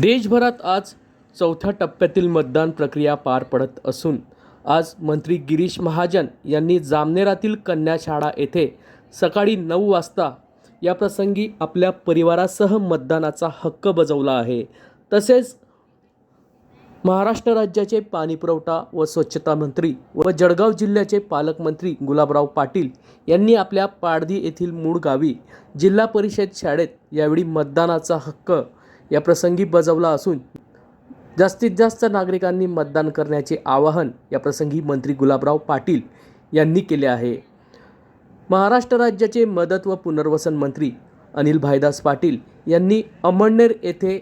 देशभरात आज चौथ्या टप्प्यातील मतदान प्रक्रिया पार पडत असून आज मंत्री गिरीश महाजन यांनी जामनेरातील कन्याशाळा येथे सकाळी नऊ वाजता या प्रसंगी आपल्या परिवारासह मतदानाचा हक्क बजावला आहे. तसेच महाराष्ट्र राज्याचे पाणीपुरवठा व स्वच्छता मंत्री व जळगाव जिल्ह्याचे पालकमंत्री गुलाबराव पाटील यांनी आपल्या पाडदी येथील मूळ गावी जिल्हा परिषद शाळेत यावेळी मतदानाचा हक्क या प्रसंगी बजावला असून जास्तीत जास्त नागरिकांनी मतदान करण्याचे आवाहन या प्रसंगी मंत्री गुलाबराव पाटील यांनी केले आहे. महाराष्ट्र राज्याचे मदत व पुनर्वसन मंत्री अनिल भाईदास पाटील यांनी अमळनेर येथे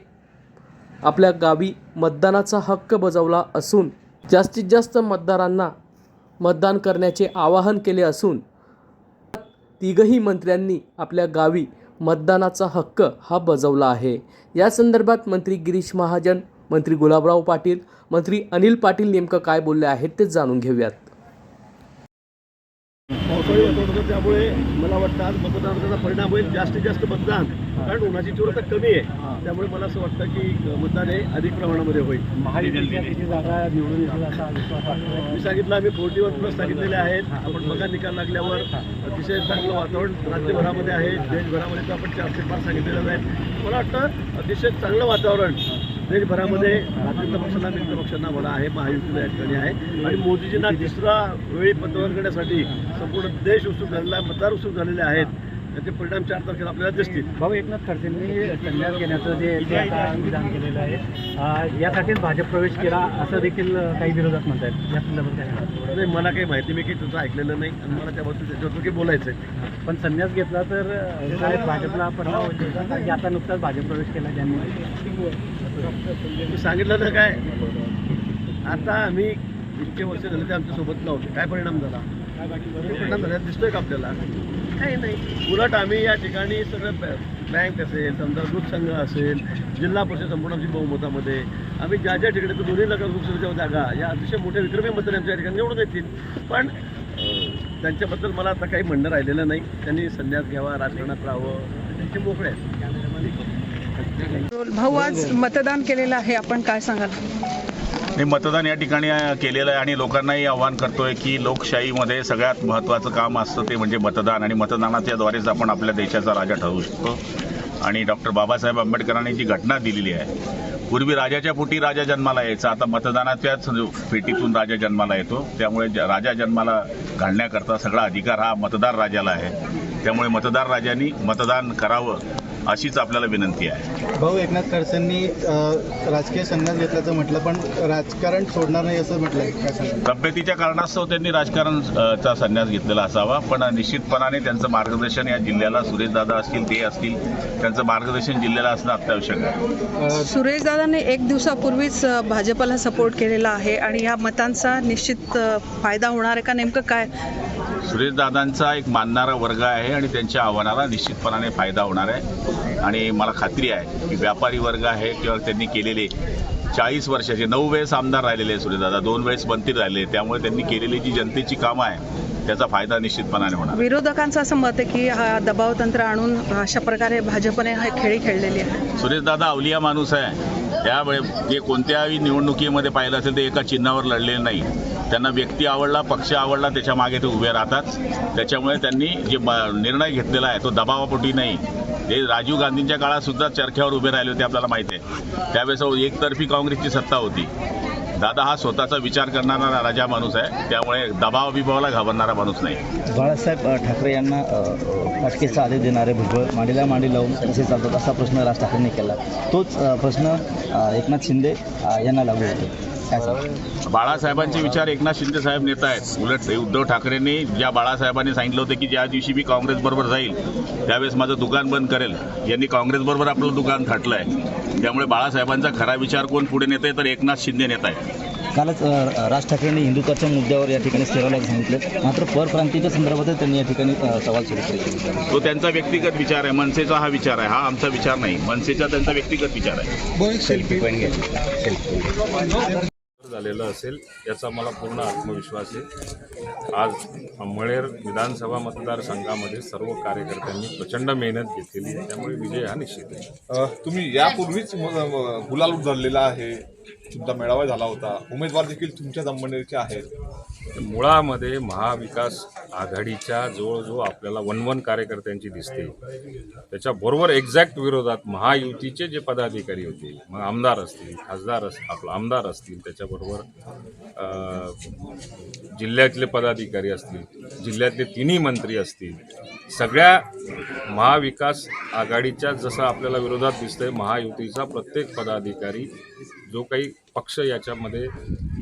आपल्या गावी मतदानाचा हक्क बजावला असून जास्तीत जास्त मतदारांना मतदान करण्याचे आवाहन केले असून तिघही मंत्र्यांनी आपल्या गावी मतदानाचा हक्क हा बजावला आहे. या संदर्भात मंत्री गिरीश महाजन मंत्री गुलाबराव पाटील मंत्री अनिल पाटील नेमकं काय बोलले आहेत ते जाणून घेऊयात. पावसाळी वातावरण होतं त्यामुळे मला वाटतं आज मतदानाचा परिणाम होईल. जास्तीत जास्त मतदान. कारण उन्हाची तीव्रता कमी आहे. त्यामुळे मला असं वाटतं की मतदान हे अधिक प्रमाणामध्ये होईल. जागा निवडून मी सांगितलं आम्ही फोर्टी वन प्लस सांगितलेले आहेत. आपण बघा निकाल लागल्यावर. अतिशय चांगलं वातावरण राज्यभरामध्ये आहे. देशभरामध्ये तर आपण चारशे पाच सांगितलेलं आहे. मला वाटतं अतिशय चांगलं वातावरण. देशभरामध्ये भारतीय पक्षांना मित्र पक्षांना मला आहे महायुतीला या ठिकाणी आहे. आणि मोदीजींना तिसरा वेळी पंतप्रधान करण्यासाठी संपूर्ण देश उत्सुक झालेला आहे मतदार उत्सुक झालेले आहेत. त्याचे परिणाम चार तारखेला आपल्याला दिसतील. भाऊ एकनाथ खडसेंनी संन्यास घेण्याचं जे विधान केलेलं आहे यासाठीच भाजप प्रवेश केला असं देखील काही विरोधक म्हणतात या संदर्भात? नाही मला काही माहिती मी काही तुझं ऐकलेलं नाही आणि मला त्याबद्दल त्याच्यावर काही बोलायचं आहे पण संन्यास घेतला तर भाजपला परिणाम होईल का? की आता नुकताच भाजप प्रवेश केला त्यांनी. मी सांगितलं ना काय? आता आम्ही इतके वर्ष झाले ते आमच्यासोबत नव्हते. काय परिणाम झाला? परिणाम झाला दिसतोय का आपल्याला? काही नाही. उलट आम्ही या ठिकाणी सगळं बँक असेल समजा दूध संघ असेल जिल्हा परिषद संपूर्ण आमची बहुमतामध्ये आम्ही ज्या ज्या ठिकाणी तर दोन्ही नगर लोकसभेच्या जागा या अतिशय मोठ्या विक्रमी मतदार आमच्या या ठिकाणी निवडून येतील. पण त्यांच्याबद्दल मला आता काही म्हणणं राहिलेलं नाही. त्यांनी संन्यास घ्यावा राजकारणात राहावं. त्यांचे मोकळे आहेत. भाऊ आज मतदान केलेलं आहे. आपण काय सांगाल? मी मतदान या ठिकाणी केलेलं आहे आणि लोकांनाही आव्हान करतोय की लोकशाहीमध्ये सगळ्यात महत्त्वाचं काम असतं ते म्हणजे मतदान आणि मतदानाच्याद्वारेच आपण आपल्या देशाचा राजा ठरवू शकतो. आणि डॉक्टर बाबासाहेब आंबेडकरांनी जी घटना दिलेली आहे पूर्वी राजाच्या पोटी राजा जन्माला यायचा आता मतदानाच्याच पेटीतून राजा जन्माला येतो. त्यामुळे राजा जन्माला घालण्याकरता सगळा अधिकार हा मतदार राजाला आहे. त्यामुळे मतदार राजांनी मतदान करावं. अशीच आपल्याला विनंती आहे. भाऊ एकनाथ खडसेंनी राजकीय संन्यास घेतल्याचं म्हटलं पण राजकारण सोडणार नाही असं सांगाल तब्येतीच्या कारणास्तव त्यांनी राजकारण अ, चा संन्यास घेतलेला असावा पण निश्चितपणाने त्यांचं मार्गदर्शन या जिल्ह्याला सुरेशदादा असतील ते असतील त्यांचं मार्गदर्शन जिल्ह्याला असणं अत्यावश्यक आहे. अ, सुरेश दादाने एक दिवसापूर्वीच भाजपला सपोर्ट केलेला आहे आणि या मतांचा निश्चित फायदा होणार आहे का? नेमकं काय? सुरेशदादांचा एक मानणारा वर्ग आहे आणि त्यांच्या आव्हानाला निश्चितपणाने फायदा होणार आहे. आणि मला खात्री आहे की व्यापारी वर्ग आहे किंवा त्यांनी केलेले चाळीस वर्षाचे नऊ वेळेस आमदार राहिलेले आहे सुरेशदादा दोन वेळेस मंत्री राहिले त्यामुळे त्यांनी केलेली जी जनतेची कामं आहे त्याचा फायदा निश्चितपणाने होणार. विरोधकांचं असं मत आहे की हा दबाव तंत्र आणून अशा प्रकारे भाजपने हा खेळी खेळलेली आहे. सुरेशदादा अवलिया माणूस आहे. त्यावेळे ते कोणत्याही निवडणुकीमध्ये पाहिलं असेल ते एका चिन्हावर लढलेले नाही. त्यांना व्यक्ती आवडला पक्ष आवडला त्याच्यामागे ते उभे राहतात. त्याच्यामुळे त्यांनी जे निर्णय घेतलेला आहे तो दबावापोटी नाही. ते राजीव गांधींच्या काळात सुद्धा चरख्यावर उभे राहिले होते आपल्याला माहिती आहे. त्यावेळेस एकतर्फी काँग्रेसची सत्ता होती. दादा हा स्वतःचा विचार करणारा राजा माणूस आहे. त्यामुळे दबाव बिबावाला घाबरणारा माणूस नाही. बाळासाहेब ठाकरे यांना अटकेचा आदेश देणारे भुजबळ मांडीला मांडी लावून कसे चालतात असा प्रश्न राज ठाकरेंनी केला. तोच प्रश्न एकनाथ शिंदे यांना लागू होतो. बाळासाहेबांचे विचार एकनाथ शिंदे साहेब नेता आहेत. उलट उद्धव ठाकरेंनी ज्या बाळासाहेबांनी सांगितलं होतं की ज्या दिवशी मी काँग्रेसबरोबर जाईल त्यावेळेस माझं दुकान बंद करेल. यांनी काँग्रेसबरोबर आपलं दुकान थाटलं आहे त्यामुळे बाळासाहेबांचा खरा विचार कोण पुढे नेत आहे तर एकनाथ शिंदे नेत आहे कालच राज ठाकरेंनी हिंदुत्वाच्या मुद्द्यावर या ठिकाणी स्थिरावल्याचं सांगितलं. मात्र परप्रांतीच्या संदर्भातच त्यांनी या ठिकाणी सवाल सुरू केले. तो त्यांचा व्यक्तिगत विचार आहे मनसेचा हा विचार आहे. हा आमचा विचार नाही. मनसेचा त्यांचा व्यक्तिगत विचार आहे. आलेलं असेल याचा मला पूर्ण आत्मविश्वास आहे. आज मळेर विधानसभा मतदारसंघामध्ये सर्व कार्यकर्त्यांनी प्रचंड मेहनत घेतलेली आहे त्यामुळे विजय हा निश्चित आहे. तुम्ही यापूर्वीच म- गुलाल उधरलेला आहे. तुमचा मेळावा झाला होता. उमेदवार देखील तुमच्या संबंधीचे आहेत. मुळामध्ये महाविकास आघाडीच्या जवळजवळ आपल्याला वन वन कार्यकर्त्यांची दिसते त्याच्याबरोबर एक्झॅक्ट विरोधात महायुतीचे जे पदाधिकारी होते मग आमदार असतील खासदार अस आपलं आमदार असतील त्याच्याबरोबर जिल्ह्यातले पदाधिकारी असतील जिल्ह्यातले तिन्ही मंत्री असतील सगळ्या महाविकास आघाडीच्या जसं आपल्याला विरोधात दिसतंय महायुतीचा प्रत्येक पदाधिकारी जो काही पक्ष याच्यामध्ये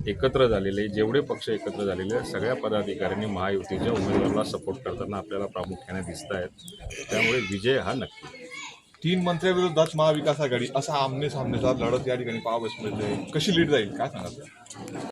एकत्र झालेले जेवढे पक्ष एकत्र झालेले सगळ्या पदाधिकाऱ्यांनी महायुतीच्या उमेदवाराला सपोर्ट करताना आपल्याला प्रामुख्याने दिसत आहेत. त्यामुळे विजय हा नक्की. तीन मंत्र्याविरोधात महाविकास आघाडी असा आमने सामनेचा लढत या ठिकाणी पाहावयास मिळते कशी लीड जाईल? काय सांगाल?